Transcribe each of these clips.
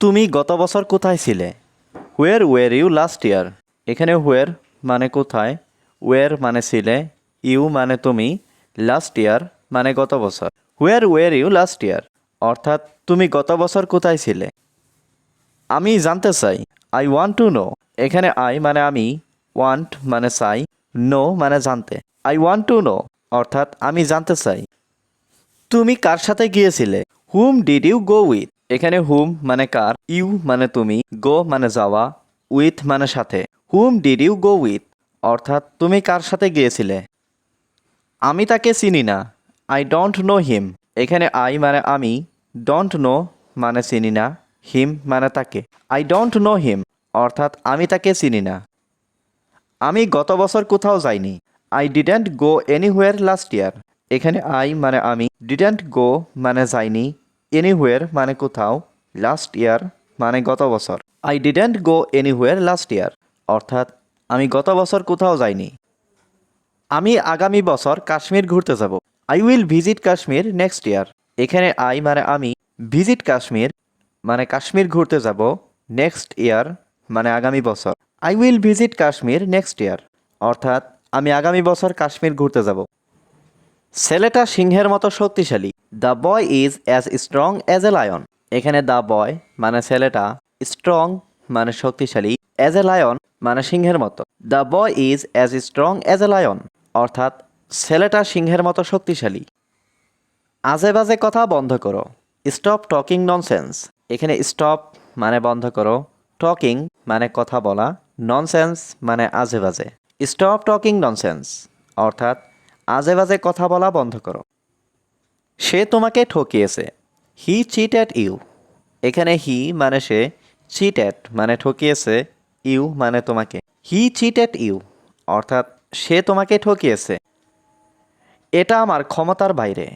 তুমি গত বছর কোথায় ছিলে? হোয়ার ওয়ের ইউ লাস্ট ইয়ার এখানে হোয়ার মানে কোথায়? ওয়ের মানে ছিলে? ইউ মানে তুমি? লাস্ট ইয়ার মানে গত বছর। হোয়ার ওয়ের ইউ লাস্ট ইয়ার অর্থাৎ তুমি গত বছর কোথায় ছিলে? আমি জানতে চাই। আই ওয়ান্ট টু নো এখানে আই মানে আমি ওয়ান্ট মানে চাই নো মানে জানতে। আই ওয়ান্ট টু নো অর্থাৎ আমি জানতে চাই। তুমি কার সাথে গিয়েছিলে? হুম ডিড ইউ গো উইথ এখানে হুম মানে কার ইউ মানে তুমি গো মানে যাওয়া উইথ মানে সাথে। হুম ডিড ইউ গো উইথ অর্থাৎ তুমি কার সাথে গিয়েছিলে? আমি তাকে চিনি না আই ডোন্ট নো হিম এখানে আই মানে আমি ডোন্ট নো মানে চিনি না হিম মানে তাকে। আই ডোন্ট নো হিম অর্থাৎ আমি তাকে চিনি না। আমি গত বছর কোথাও যাইনি। I didn't go anywhere last year এখানে আই মানে আমি ডিডেন্ট গো মানে যাইনি। এনিহুয়ার মানে কোথাও লাস্ট ইয়ার মানে গত বছর। I didn't go anywhere last year অর্থাৎ, আমি গত বছর কোথাও যাইনি। আমি আগামী বছর কাশ্মীর ঘুরতে যাব। I will visit Kashmir next year এখানে আই মানে আমি ভিজিট কাশ্মীর মানে কাশ্মীর ঘুরতে যাব নেক্সট ইয়ার মানে আগামী বছর। I will visit Kashmir next year অর্থাৎ, আমি আগামী বছর কাশ্মীর ঘুরতে যাব। ছেলেটা সিংহের মতো শক্তিশালী। The boy is as strong as a lion এখানে দ্য বয় মানে ছেলেটা স্ট্রং মানে শক্তিশালী অ্যাজ এ লায়ন মানে সিংহের মতো। The boy is as strong as a lion অর্থাৎ ছেলেটা সিংহের মতো শক্তিশালী। আজে বাজে কথা বন্ধ করো। স্টপ টকিং ননসেন্স এখানে স্টপ মানে বন্ধ করো। টকিং মানে কথা বলা। ননসেন্স মানে আজে বাজে। স্টপ টকিং ননসেন্স অর্থাৎ আজে বাজে কথা বলা বন্ধ করো। সে তোমাকে ঠকিয়েছে। হি চিট অ্যাট ইউ এখানে হি মানে সে চিট অ্যাট মানে ঠকিয়েছে ইউ মানে তোমাকে। হি চিট অ্যাট ইউ অর্থাৎ সে তোমাকে ঠকিয়েছে। এটা আমার ক্ষমতার বাইরে।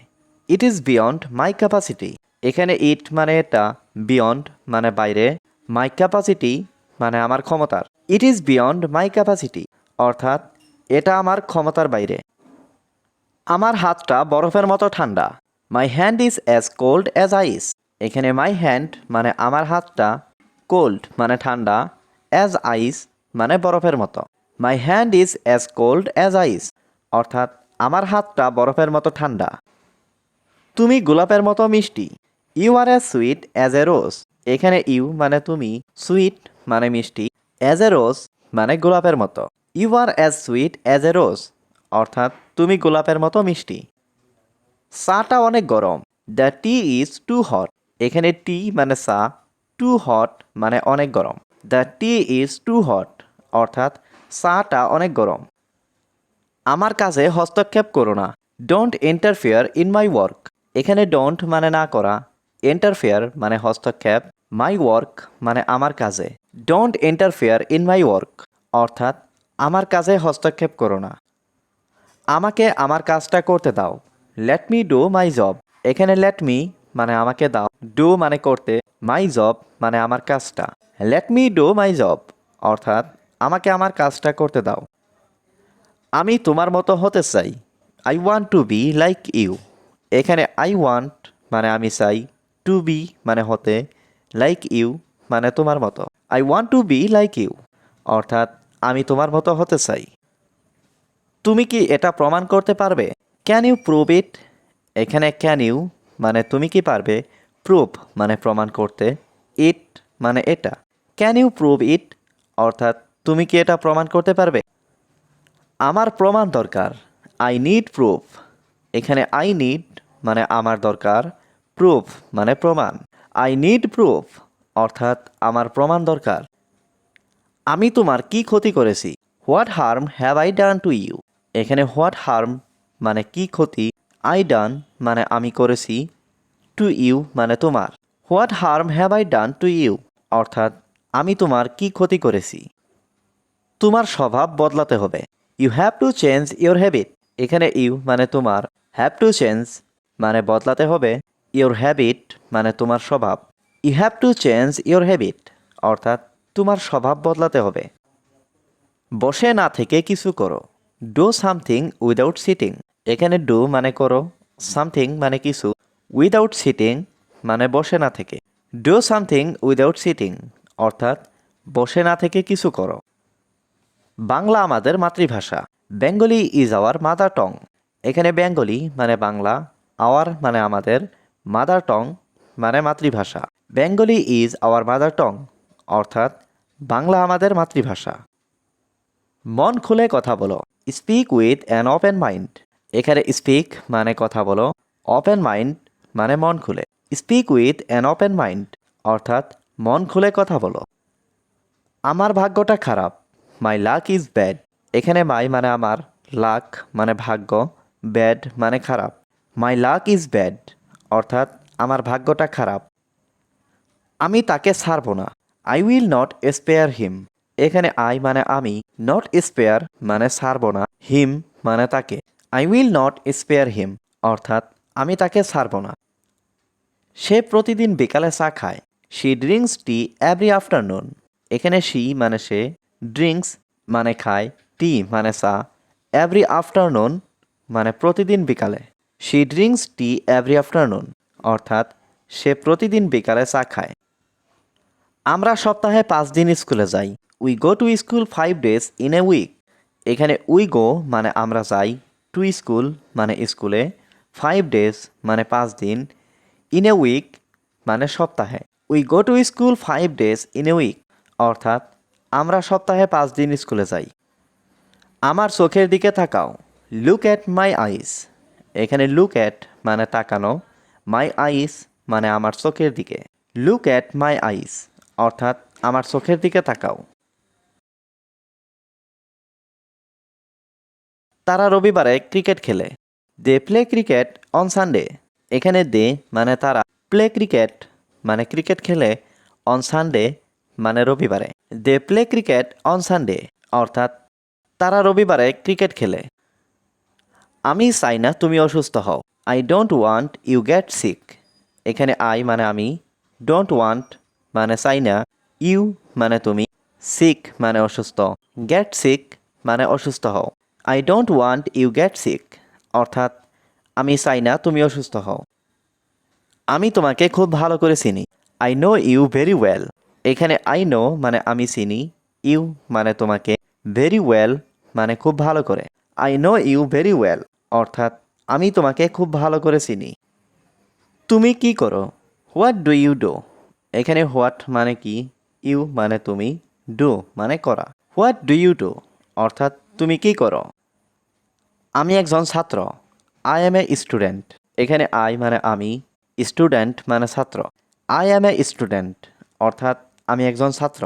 It is beyond my capacity এখানে ইট মানে এটা বিয়ন্ড মানে বাইরে। মাই ক্যাপাসিটি মানে আমার ক্ষমতার। It is beyond my capacity অর্থাৎ এটা আমার ক্ষমতার বাইরে। আমার হাতটা বরফের মতো ঠান্ডা। My hand is as cold as ice এখানে মাই হ্যান্ড মানে আমার হাতটা কোল্ড মানে ঠান্ডা অ্যাজ আইস মানে বরফের মতো। My hand is as cold as ice অর্থাৎ আমার হাতটা বরফের মতো ঠান্ডা। তুমি গোলাপের মতো মিষ্টি। You are as sweet as a rose এখানে ইউ মানে তুমি সুইট মানে মিষ্টি। অ্যাজ এ রোজ মানে গোলাপের মতো। You are as sweet as a rose অর্থাৎ তুমি গোলাপের মতো মিষ্টি। চাটা অনেক গরম। The tea is too hot এখানে টি মানে চা টু হট মানে অনেক গরম। The tea is too hot অর্থাৎ চাটা অনেক গরম। আমার কাজে হস্তক্ষেপ করো না। Don't interfere in my work এখানে ডোন্ট মানে না করা। ইন্টারফেয়ার মানে হস্তক্ষেপ। মাই ওয়ার্ক মানে আমার কাজে। Don't interfere in my work অর্থাৎ আমার কাজে হস্তক্ষেপ করো না। আমাকে আমার কাজটা করতে দাও। Let me do my job এখানে লেট মি মানে আমাকে দাও। ডু মানে করতে মাই জব মানে আমার কাজটা। Let me do my job অর্থাৎ আমাকে আমার কাজটা করতে দাও। আমি তোমার মতো হতে চাই। I want to be like you এখানে আই ওয়ান্ট মানে আমি চাই টু বি মানে হতে লাইক ইউ মানে তোমার মতো। I want to be like you অর্থাৎ আমি তোমার মতো হতে চাই। তুমি কি এটা প্রমাণ করতে পারবে? ক্যান ইউ প্রুভ ইট এখানে ক্যান ইউ মানে তুমি কি পারবে? প্রুভ মানে প্রমাণ করতে। ইট মানে এটা। ক্যান ইউ প্রুভ ইট অর্থাৎ তুমি কি এটা প্রমাণ করতে পারবে? আমার প্রমাণ দরকার। আই নিড প্রুফ এখানে আই নিড মানে আমার দরকার। প্রুফ মানে প্রমাণ। আই নিড প্রুফ অর্থাৎ আমার প্রমাণ দরকার। আমি তোমার কি ক্ষতি করেছি? What harm have I done to you এখানে হোয়াট হার্ম মানে কি ক্ষতি? আই ডান মানে আমি করেছি। টু ইউ মানে তোমার। What harm have I done to you অর্থাৎ, আমি তোমার কি ক্ষতি করেছি? তোমার স্বভাব বদলাতে হবে। You have to change your habit এখানে ইউ মানে তোমার। হ্যাভ টু চেঞ্জ মানে বদলাতে হবে। ইউর হ্যাবিট মানে তোমার স্বভাব। You have to change your habit অর্থাৎ, তোমার স্বভাব বদলাতে হবে। বসে না থেকে কিছু করো। ডু সামথিং উইদাউট সিটিং এখানে ডু মানে করো সামথিং মানে কিছু উইদাউট সিটিং মানে বসে না থেকে। ডু সামথিং উইদাউট সিটিং অর্থাৎ বসে না থেকে কিছু করো। বাংলা আমাদের মাতৃভাষা। বেঙ্গলি ইজ আওয়ার মাদার টং এখানে বেঙ্গলি মানে বাংলা আওয়ার মানে আমাদের মাদার টং মানে মাতৃভাষা। বেঙ্গলি ইজ আওয়ার মাদার টং অর্থাৎ বাংলা আমাদের মাতৃভাষা। মন খুলে কথা বলো। Speak with an open mind এখানে স্পিক মানে কথা বলো ওপেন মাইন্ড মানে মন খুলে। Speak with an open mind অর্থাৎ মন খুলে কথা বলো। আমার ভাগ্যটা খারাপ মাই লাক ইজ ব্যাড এখানে মাই মানে আমার লাক মানে ভাগ্য ব্যাড মানে খারাপ। মাই লাক ইজ ব্যাড অর্থাৎ আমার ভাগ্যটা খারাপ। আমি তাকে ছাড়ব না I will not spare him এখানে আই মানে আমি নট স্পেয়ার মানে ছাড়ব না হিম মানে তাকে। I will not spare him অর্থাৎ আমি তাকে ছাড়ব না। সে প্রতিদিন বিকালে চা খায়। She drinks tea every afternoon এখানে শি মানে সে ড্রিঙ্কস মানে খায় টি মানে চা এভরি আফটারনুন মানে প্রতিদিন বিকালে। She drinks tea every afternoon অর্থাৎ সে প্রতিদিন বিকালে চা খায়। আমরা সপ্তাহে পাঁচ দিন স্কুলে যাই। We go to school five days in a week এখানে উই গো মানে আমরা যাই টু স্কুল মানে স্কুলে ফাইভ ডেজ মানে পাঁচ দিন ইন এ উইক মানে সপ্তাহে। We go to school five days in a week অর্থাৎ আমরা সপ্তাহে পাঁচ দিন স্কুলে যাই। আমার চোখের দিকে তাকাও। লুক অ্যাট মাই আইস এখানে লুক অ্যাট মানে তাকানো। মাই আইস মানে আমার চোখের দিকে। লুক অ্যাট মাই আইস অর্থাৎ আমার চোখের দিকে তাকাও। তারা রবিবারে ক্রিকেট খেলে। They play cricket on Sunday. এখানে দে মানে তারা। প্লে ক্রিকেট মানে ক্রিকেট খেলে অন সানডে মানে রবিবারে। They play cricket on Sunday অর্থাৎ তারা রবিবারে ক্রিকেট খেলে। আমি চাই না তুমি অসুস্থ হও। I don't want you get sick এখানে আই মানে আমি। ডোন্ট ওয়ান্ট মানে চাই না ইউ মানে তুমি। সিক মানে অসুস্থ। গেট সিক মানে অসুস্থ হও। I don't want you get sick অর্থাৎ, আমি চাই না তুমি অসুস্থ হও। আমি তোমাকে খুব ভালো করে চিনি। I know you very well এখানে আই নো মানে আমি চিনি। ইউ মানে তোমাকে ভেরি ওয়েল মানে খুব ভালো করে। I know you very well অর্থাৎ, আমি তোমাকে খুব ভালো করে চিনি। তুমি কি করো? হোয়াট ডু ইউ ডু এখানে হোয়াট মানে কি? ইউ মানে তুমি ডু মানে করা। হোয়াট ডু ইউ ডু অর্থাৎ তুমি কি করো? আমি একজন ছাত্র। আই এম এ স্টুডেন্ট এখানে আই মানে আমি স্টুডেন্ট মানে ছাত্র। আই এম এ স্টুডেন্ট অর্থাৎ আমি একজন ছাত্র।